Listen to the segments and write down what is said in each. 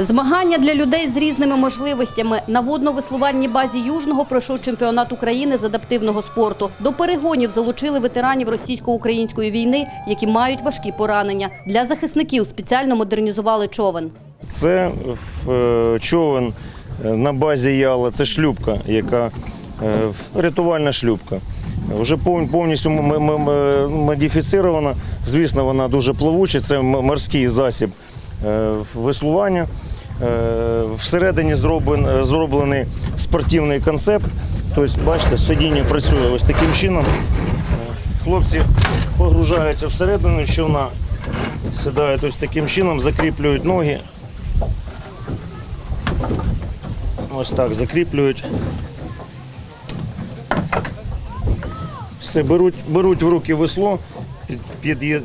Змагання для людей з різними можливостями на водно-веслувальній базі Южного пройшов чемпіонат України з адаптивного спорту. До перегонів залучили ветеранів російсько-української війни, які мають важкі поранення. Для захисників спеціально модернізували човен. Це е, човен е, на базі Яла, це шлюпка, яка е, рятувальна шлюпка. Вже пов- повністю модифіцирована. Звісно, вона дуже плавуча, це морський засіб веслування. Е, Всередині зроблений спортивний концепт. Тобто, бачите, сидіння працює ось таким чином. Е, Хлопці погружаються всередину човна, сідають ось таким чином, закріплюють ноги. Ось так закріплюють. Все, беруть, беруть в руки весло,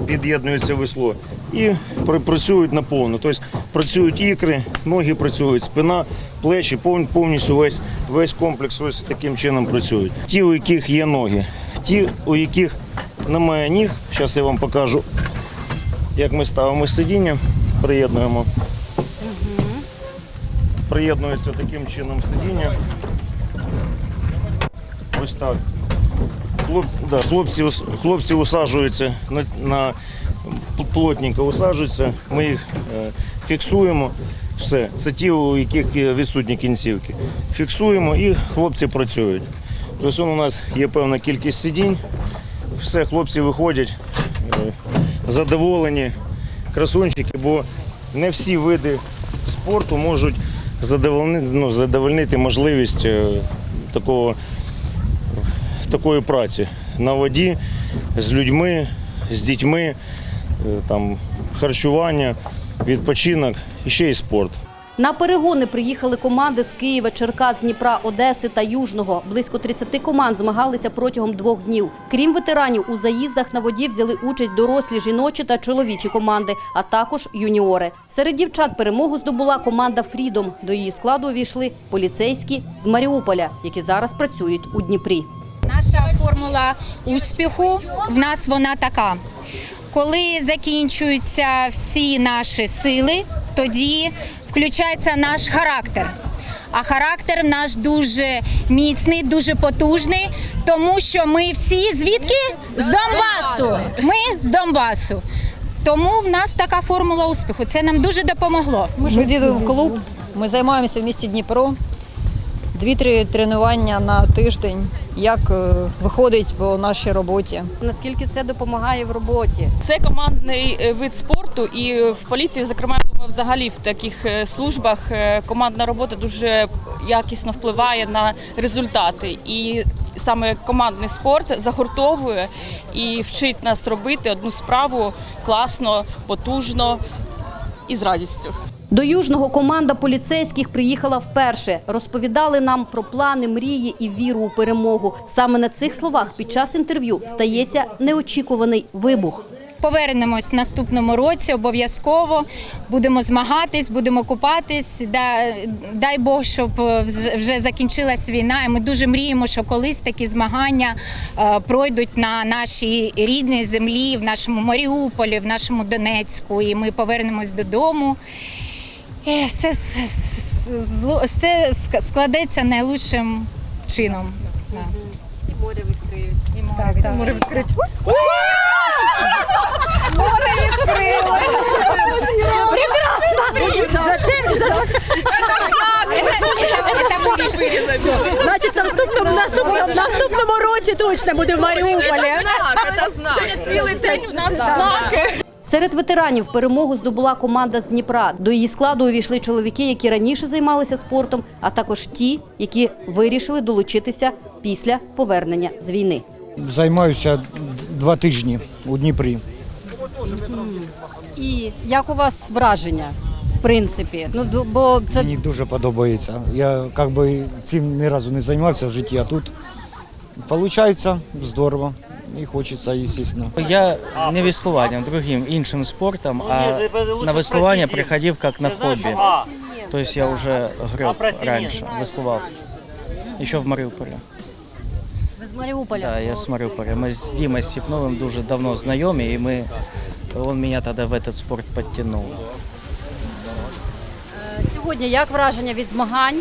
під'єднується весло і пр- працюють наповну. Тобто працюють ікри, ноги працюють, спина, плечі, пов- повністю весь, весь комплекс ось таким чином працюють. Ті, у яких є ноги, ті, у яких немає ніг, зараз я вам покажу, як ми ставимо сидіння, приєднуємо. Приєднується таким чином сидіння. Ось так. Хлопці, да, хлопці, хлопці усаджуються на, на плотненько усаджуються, ми їх е, фіксуємо. Все, це ті, у яких відсутні кінцівки. Фіксуємо і хлопці працюють. Тобто у нас є певна кількість сидінь, все, хлопці виходять е, задоволені, красунчики, бо не всі види спорту можуть задовольнити, ну, задовольнити можливість е, такого такої праці на воді з людьми, з дітьми, е, там, харчування, відпочинок і ще й спорт. На перегони приїхали команди з Києва, Черкас, Дніпра, Одеси та Южного. Близько 30 команд змагалися протягом двох днів. Крім ветеранів, у заїздах на воді взяли участь дорослі жіночі та чоловічі команди, а також юніори. Серед дівчат перемогу здобула команда Фрідом. До її складу увійшли поліцейські з Маріуполя, які зараз працюють у Дніпрі. Наша формула успіху в нас вона така. Коли закінчуються всі наші сили, тоді включається наш характер. А характер наш дуже міцний, дуже потужний, тому що ми всі звідки? З Донбасу. Ми з Донбасу. Тому в нас така формула успіху. Це нам дуже допомогло. Ми відвідуємо клуб, ми займаємося в місті Дніпро. Дві-три тренування на тиждень, як е, виходить по нашій роботі. Наскільки це допомагає в роботі? Це командний е, вид спорту, і в поліції, зокрема, взагалі в таких е, службах командна робота дуже якісно впливає на результати. І саме командний спорт загуртовує і вчить нас робити одну справу класно, потужно і з радістю. До Южного команда поліцейських приїхала вперше. Розповідали нам про плани, мрії і віру у перемогу. Саме на цих словах під час інтерв'ю стається неочікуваний вибух. Повернемось в наступному році обов'язково. Будемо змагатись, будемо купатись. Дай Бог, щоб е, вже закінчилась війна. І ми дуже мріємо, що колись такі змагання е, пройдуть на нашій рідній землі, в нашому Маріуполі, в нашому Донецьку. І ми повернемось додому. І все, все складеться найлучшим чином. Да. Море відкриють. І море відкрите. Значить, в наступному, наступному, наступному році точно буде в Маріуполі. Цілий день у нас знаки. Серед ветеранів перемогу здобула команда з Дніпра. До її складу увійшли чоловіки, які раніше займалися спортом, а також ті, які вирішили долучитися після повернення з війни. Займаюся два тижні у Дніпрі. І як у вас враження? В принципі, ну бо це Мені дуже подобається. Я як би цим ні разу не займався в житті, а тут виходить здорово. І хочеться, звісно. Я не веслуванням, другим іншим спортом, а на веслування приходив як на хобі. Тобто я вже греб раніше, веслував. Еще в Маріуполі. ви з Маріуполя. Да, я з Маріуполя. Ми з Дімою Степновим дуже давно знайомі, і ми, він мене тоді в этот спорт підтягнув. сьогодні? Як враження від змагань?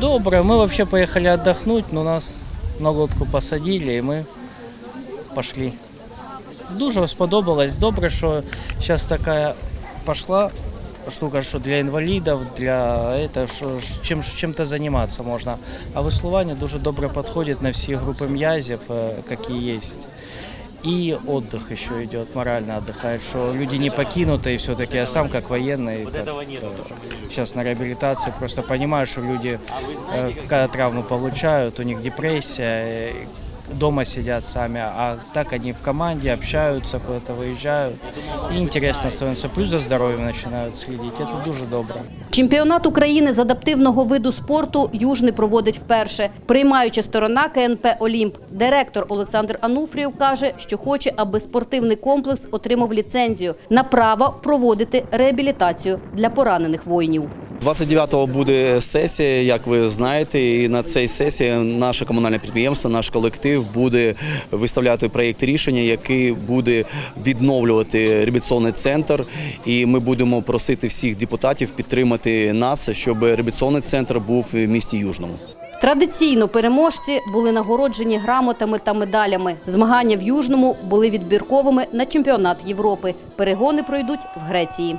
Добре, мы вообще поехали отдохнуть, но нас на лодку посадили, и мы пошли. Дуже сподобалось. Добре, що зараз така пошла штука, що для інвалідів, для этого, що ж- чим, чим-то займатися можна. А веслування дуже добре підходить на всі групи м'язів, е, які є. И отдых еще идет, морально отдыхает, что люди не покинуты, и все-таки я сам как военный, как, э, сейчас на реабилитации, просто понимаю, что люди, э, когда травму получают, у них депрессия, э, дома сидят сами, а так они в команде общаются, куда-то выезжают, и интересно становится, плюс за здоровьем начинают следить, это дуже добре. Чемпіонат України з адаптивного виду спорту Южний проводить вперше. Приймаюча сторона КНП Олімп. Директор Олександр Ануфрієв каже, що хоче, аби спортивний комплекс отримав ліцензію на право проводити реабілітацію для поранених воїнів. 29-го буде сесія, як ви знаєте, і на цій сесії наше комунальне підприємство, наш колектив буде виставляти проєкт рішення, який буде відновлювати реабілітаційний центр. І ми будемо просити всіх депутатів підтримати нас, щоб реабілітаційний центр був в місті Южному. Традиційно переможці були нагороджені грамотами та медалями. Змагання в Южному були відбірковими на чемпіонат Європи. Перегони пройдуть в Греції.